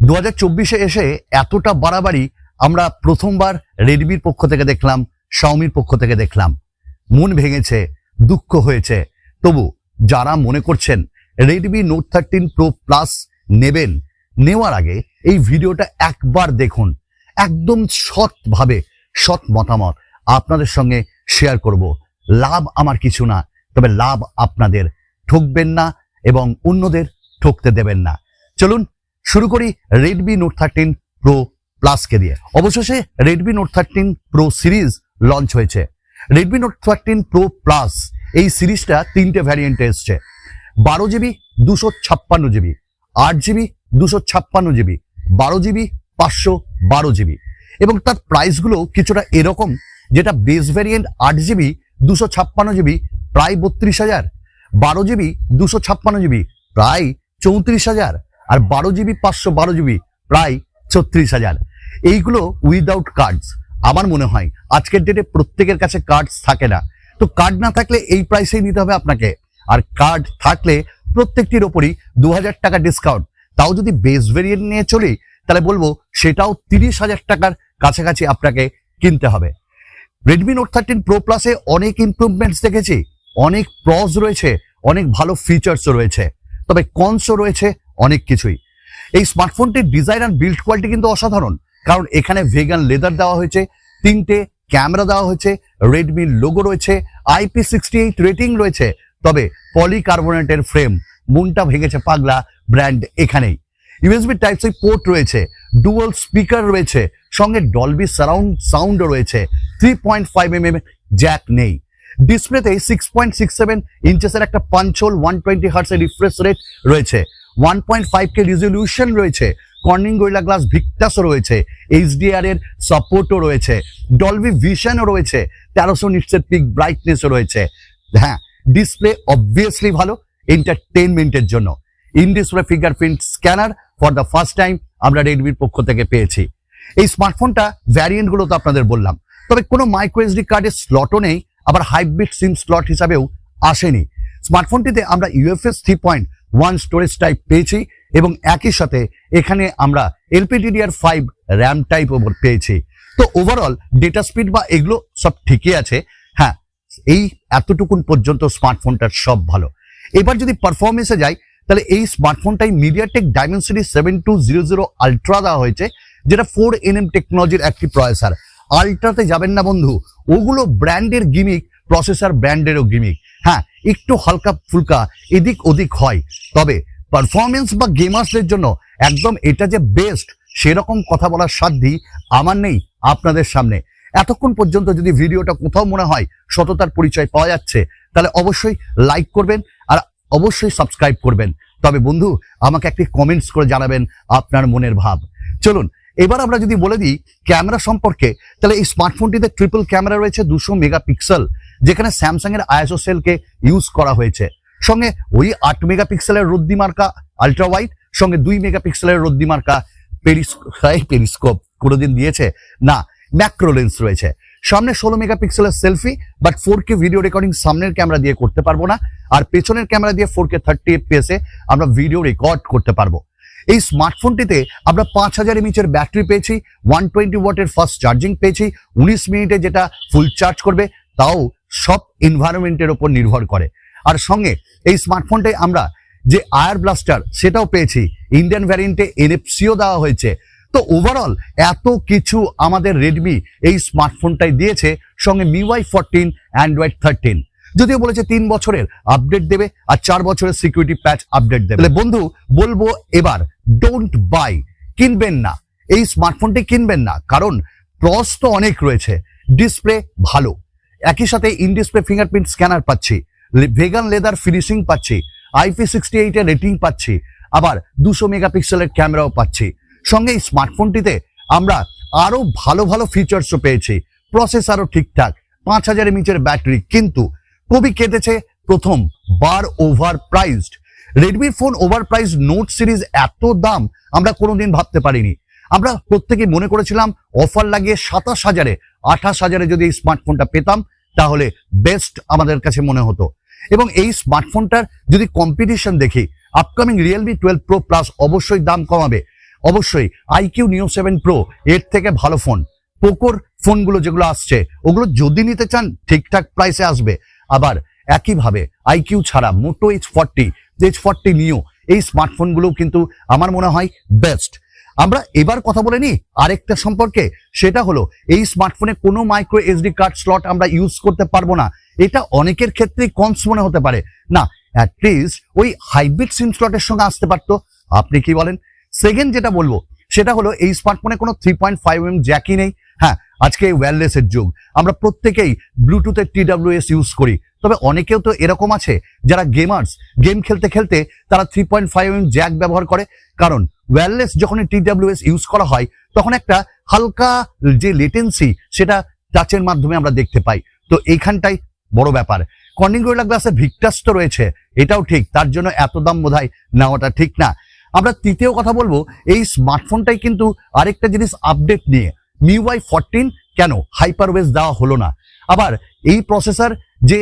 দু হাজার এসে এতটা বাড়াবাড়ি আমরা প্রথমবার রেডমির পক্ষ থেকে দেখলাম, শাওমির পক্ষ থেকে দেখলাম। মন ভেঙেছে, দুঃখ হয়েছে। তবু যারা মনে করছেন Redmi note thirteen pro plus নেবেন, নেওয়ার আগে এই ভিডিওটা একবার দেখুন। একদম সৎভাবে সৎ মতামত আপনাদের সঙ্গে শেয়ার করব। লাভ আমার কিছু না, তবে লাভ আপনাদের। ঠকবেন না এবং অন্যদের ঠকতে দেবেন না। চলুন শুরু করি রেডমি নোট থার্টিন প্রো প্লাসকে দিয়ে। অবশেষে Redmi note thirteen pro series launch হয়েছে। Redmi note thirteen pro plus এই সিরিজটা তিনটে ভ্যারিয়েন্টে এসছে। বারো জিবি, দুশো ছাপ্পান্ন জিবি, আট জিবি, দুশো ছাপ্পান্ন জিবি, বারো জিবি, পাঁচশো বারো জিবি। এবং তার প্রাইসগুলো কিছুটা এরকম, যেটা বেস ভ্যারিয়েন্ট আট জিবি, দুশো ছাপ্পান্ন জিবি, প্রায় বত্রিশ হাজার, বারো জিবি, দুশো ছাপ্পান্ন জিবি, প্রায় চৌত্রিশ হাজার আর বারো জিবি, পাঁচশো বারো জিবি, প্রায় ছত্রিশ হাজার। এইগুলো উইদাউট কার্ডস আমার মনে হয়। আজকের ডেটে প্রত্যেকের কাছে কার্ডস থাকে না। তো কার্ড না থাকলে এই প্রাইসেই নিতে হবে আপনাকে। আর কার্ড থাকলে প্রত্যেকটির ওপরই দু হাজার টাকা ডিসকাউন্ট তাও যদি বেস ভেরিয়েন্ট নিয়ে চলি, তাহলে বলব সেটাও তিরিশ হাজার টাকার কাছাকাছি আপনাকে কিনতে হবে। রেডমি নোট থার্টিন প্রো প্লাসে অনেক ইমপ্রুভমেন্টস দেখেছি। অনেক প্রস রয়েছে, অনেক ভালো ফিচার্সও রয়েছে। তবে কনসও রয়েছে অনেক কিছুই। এই স্মার্টফোনটির ডিজাইন আর বিল্ড কোয়ালিটি কিন্তু অসাধারণ, কারণ এখানে ভেগান লেদার দেওয়া হয়েছে, তিনটে ক্যামেরা দেওয়া হয়েছে রেডমির লোগো রয়েছে আইপি সিক্সটি এইট রেটিং রয়েছে, তবে পলিকার্বনেটের ফ্রেম মুনটা ভেঙেছে পাগলা ব্র্যান্ড এখানেই। ইউএসবি টাইপ সি পোর্ট রয়েছে ডুয়াল স্পিকার রয়েছে, সঙ্গে ডলবি সারাউন্ড সাউন্ড রয়েছে three point five M M jack নেই ডিসপ্লেতে সিক্স পয়েন্ট সিক্স সেভেন ইঞ্চেসের একটা পাঞ্চল ওয়ান টোয়েন্টি হার্টসের রিফ্রেশ রেট রয়েছে। One point five K resolution রয়েছে। কর্নিং গোরিলা গ্লাস ভিক্টাসও রয়েছে। এইচডিআর এর সাপোর্টও রয়েছে। ডলবি ভিশনও রয়েছে। তেরোশো নিটসের পিক ব্রাইটনেসও রয়েছে। হ্যাঁ ডিসপ্লে অবভিয়াসলি ভালো এন্টারটেনমেন্টের জন্য। In display fingerprint scanner for the first time আমরা রেডমির পক্ষ থেকে পেয়েছি। এই স্মার্টফোনটা ভ্যারিয়েন্টগুলো তো আপনাদের বললাম। তবে কোনো মাইক্রো এসডি কার্ডের স্লটও নেই, আবার হাইব্রিড সিম স্লট হিসাবেও আসেনি। স্মার্টফোনটিতে আমরা UFS three point one storage type পেয়েছি এবং একই সাথে এখানে আমরা এলপিডিডিআর ফাইভ র্যাম টাইপ ওপর পেয়েছি। তো ওভারঅল ডেটা স্পিড বা এগুলো সব ঠিকই আছে। হ্যাঁ এই এতটুকুন পর্যন্ত স্মার্টফোনটার সব ভালো। এবার যদি পারফরমেন্সে যাই, তাহলে এই স্মার্টফোনটাই MediaTek Dimensity seven two zero zero ultra দেওয়া হয়েছে, যেটা ফোর এনএম টেকনোলজির একটি প্রসেসর আলট্রাতে যাবেন না বন্ধু, ওগুলো ব্র্যান্ডের গিমিক প্রসেসর ব্র্যান্ডেরও গিমিক হ্যাঁ একটু হালকা ফুলকা এদিক ওদিক হয়। তবে পারফরমেন্স বা গেমার্সদের জন্য একদম এটা যে বেস্ট সেরকম কথা বলার সাধ্যই আমার নেই আপনাদের সামনে। এতক্ষণ পর্যন্ত যদি ভিডিওটা কোথাও মনে হয় সততার পরিচয় পাওয়া যাচ্ছে, তাহলে অবশ্যই লাইক করবেন আর অবশ্যই সাবস্ক্রাইব করবেন। তবে বন্ধু, আমাকে একটি কমেন্টস করে জানাবেন আপনার মনের ভাব। চলুন, এবার আমরা যদি বলে দিই, ক্যামেরা সম্পর্কে, তাহলে এই স্মার্টফোনটিতে ট্রিপল ক্যামেরা রয়েছে দুশো মেগাপিক্সেল যেখানে স্যামসাং এর আইএসও সেলকে ইউজ করা হয়েছে। সঙ্গে ওই আট মেগাপিক্সেলের রদ্দি মার্কা আলট্রা ওয়াইড সঙ্গে দুই মেগাপিক্সেলের রদ্দি মার্কা পেরিস্কোপ কোনোদিন দিয়েছে? না ম্যাক্রো লেন্স রয়েছে। সামনে ষোলো মেগাপিক্সেলের selfie but four K video recording সামনের ক্যামেরা দিয়ে করতে পারব না। আর পেছনের ক্যামেরা দিয়ে ফোর কে থার্টি এফপিএস আমরা ভিডিও রেকর্ড করতে পারব। এই স্মার্টফোনটিতে আমরা পাঁচ হাজার এমএচের ব্যাটারি পেয়েছি ওয়ান টোয়েন্টি ওয়াটের ফার্স্ট চার্জিং পেয়েছি, উনিশ মিনিটে যেটা ফুল চার্জ করবে, তাও সব এনভায়রনমেন্টের ওপর নির্ভর করে। আর সঙ্গে এই স্মার্টফোনটাই আমরা যে আয়ার ব্লাস্টার, সেটাও পেয়েছি। ইন্ডিয়ান ভ্যারিয়েন্টে এনএফসিও দেওয়া হয়েছে। তো ওভারঅল এত কিছু আমাদের রেডমি এই স্মার্টফোনটাই দিয়েছে, সঙ্গে মিওয়াই ফোরটিন অ্যান্ড্রয়েড থার্টিন যদিও বলেছে তিন বছরের আপডেট দেবে আর চার বছরের সিকিউরিটি প্যাচ আপডেট দেবে। তাহলে বন্ধু, বলব এবার ডোন্ট বাই কিনবেন না। এই স্মার্টফোনটি কিনবেন না। কারণ প্রস তো অনেক রয়েছে। ডিসপ্লে ভালো। একই সাথে ইন ডিসপ্লে ফিঙ্গারপ্রিন্ট স্ক্যানার পাচ্ছি ভেগান লেদার ফিনিশিং পাচ্ছি আইপি সিক্সটি এইটের রেটিং পাচ্ছি, আবার দুশো মেগাপিক্সেলের ক্যামেরাও পাচ্ছি। সঙ্গে এই স্মার্টফোনটিতে আমরা আরও ভালো ভালো ফিচার্সও পেয়েছি প্রসেসরও ঠিকঠাক, পাঁচ হাজার এমএচের ব্যাটারি কিন্তু কবি কেটেছে প্রথম বার over priced রেডমির phone over price note series এত দাম, আমরা কোনোদিন ভাবতে পারিনি। আমরা প্রত্যেকে মনে করেছিলাম অফার লাগিয়ে সাতাশ হাজারে, আঠাশ হাজারে যদি এই স্মার্টফোনটা পেতাম, তাহলে বেস্ট আমাদের কাছে মনে হতো। এবং এই স্মার্টফোনটার যদি কম্পিটিশন দেখি upcoming Realme twelve pro plus অবশ্যই দাম কমাবে। অবশ্যই আইকিউ নিউ সেভেন প্রো এর থেকে ভালো ফোন পোকোর ফোনগুলো যেগুলো আসছে, ওগুলো যদি নিতে চান, ঠিকঠাক প্রাইসে আসবে। আবার একইভাবে আইকিউ ছাড়া Moto H forty H forty neo এই স্মার্টফোনগুলো কিন্তু আমার মনে হয় বেস্ট আমরা এবার কথা বলে নিই আরেকটা সম্পর্কে, সেটা হলো এই স্মার্টফোনে কোনো মাইক্রো এসডি কার্ড স্লট আমরা ইউজ করতে পারব না। এটা অনেকের ক্ষেত্রেই কনস মনে হতে পারে। না অ্যাটলিস্ট ওই হাইব্রিড সিম স্লটের সঙ্গে আসতে পারতো। আপনি কি বলেন? সেকেন্ড যেটা বলব, সেটা হলো এই স্মার্টফোনে কোনো থ্রি পয়েন্ট ফাইভ এম জ্যাকই নেই। হ্যাঁ আজকে ওয়্যারলেসের যুগ। আমরা প্রত্যেকেই ব্লুটুথের টিডাব্লিউএস ইউজ করি। তবে অনেকেও তো এরকম আছে, যারা গেমার্স গেম খেলতে খেলতে তারা three point five M jack ব্যবহার করে। কারণ ওয়্যারলেস যখন টিডাব্লিউএস ইউজ করা হয় তখন একটা হালকা যে লেটেন্সি সেটা টাচের মাধ্যমে আমরা দেখতে পাই। তো এইখানটাই বড় ব্যাপার। কর্নিং গোয়েলা গ্লাসের ভিক্টাস তো রয়েছে এটাও ঠিক তার জন্য এত দাম বোধহয় নেওয়াটা ঠিক না। আমরা তৃতীয় কথা বলব এই স্মার্টফোনটাই কিন্তু আরেকটা জিনিস আপডেট নিয়ে মিউআই ফোরটিন কেন হাইপার ওয়েস দেওয়া হলো না? আবার এই প্রসেসর যে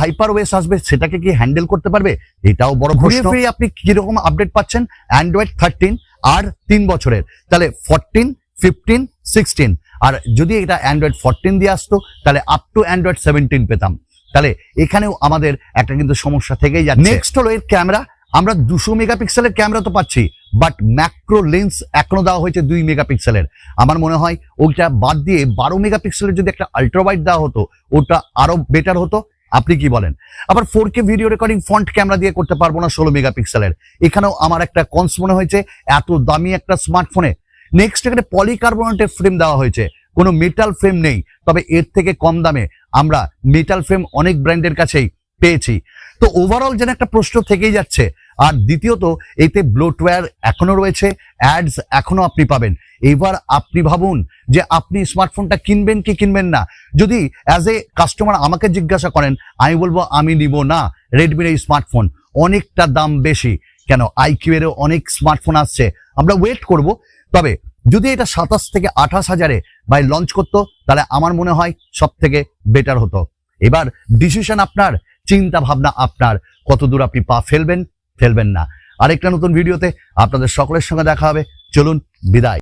হাইপার ওয়েস আসবে সেটাকে কি হ্যান্ডেল করতে পারবে? এটাও বড় ঘুরিয়ে ফিরিয়ে আপনি কীরকম আপডেট পাচ্ছেন? অ্যান্ড্রয়েড থার্টিন আর তিন বছরের। তাহলে ফোরটিন ফিফটিন সিক্সটিন আর যদি এটা অ্যান্ড্রয়েড ফোরটিন দিয়ে আসতো, তাহলে আপ টু অ্যান্ড্রয়েড সেভেন্টিন পেতাম। তাহলে এখানেও আমাদের একটা কিন্তু সমস্যা থেকেই যাচ্ছে। নেক্সট হলো এর ক্যামেরা আমরা দুশো মেগাপিক্সেলের ক্যামেরা তো পাচ্ছি বাট ম্যাক্রো লেন্স এখনও দেওয়া হয়েছে দুই মেগাপিক্সেলের। আমার মনে হয় ওইটা বাদ দিয়ে বারো মেগাপিক্সেলের যদি একটা আল্ট্রাওয়াইড দেওয়া হতো, ওটা আরও বেটার হতো। আপনি কি বলেন? আবার four K video recording front camera দিয়ে করতে পারব না ষোলো মেগাপিক্সেলের এখানেও আমার একটা কনস মনে হয়েছে, এত দামি একটা স্মার্টফোনে নেক্সট এখানে পলিকার্বনেটের ফ্রেম দেওয়া হয়েছে। কোনো মেটাল ফ্রেম নেই, তবে এর থেকে কম দামে আমরা মেটাল ফ্রেম অনেক ব্র্যান্ডের কাছেই পেয়েছি। তো ওভারঅল যেন একটা প্রশ্ন থেকেই যাচ্ছে আর দ্বিতীয়ত, এতে ব্লোটওয়্যার এখনও রয়েছে অ্যাডস এখনও আপনি পাবেন। এবার আপনি ভাবুন যে আপনি স্মার্টফোনটা কিনবেন কি কিনবেন না। যদি অ্যাজ এ কাস্টমার আমাকে জিজ্ঞাসা করেন, আমি বলব, আমি নিব না রেডমির এই স্মার্টফোন অনেকটা দাম বেশি। কেন? আইকিউ এরও অনেক স্মার্টফোন আসছে। আমরা ওয়েট করব। তবে যদি এটা সাতাশ থেকে আঠাশ হাজারে বাই লঞ্চ করতো, তাহলে আমার মনে হয় সব থেকে বেটার হতো। এবার ডিসিশন আপনার, চিন্তা ভাবনা আপনার। কত দূর আপনি পা ফেলবেন? ফেলবেন না। আরেকটা নতুন ভিডিওতে আপনাদের সকলের সঙ্গে দেখা হবে। চলুন বিদায়।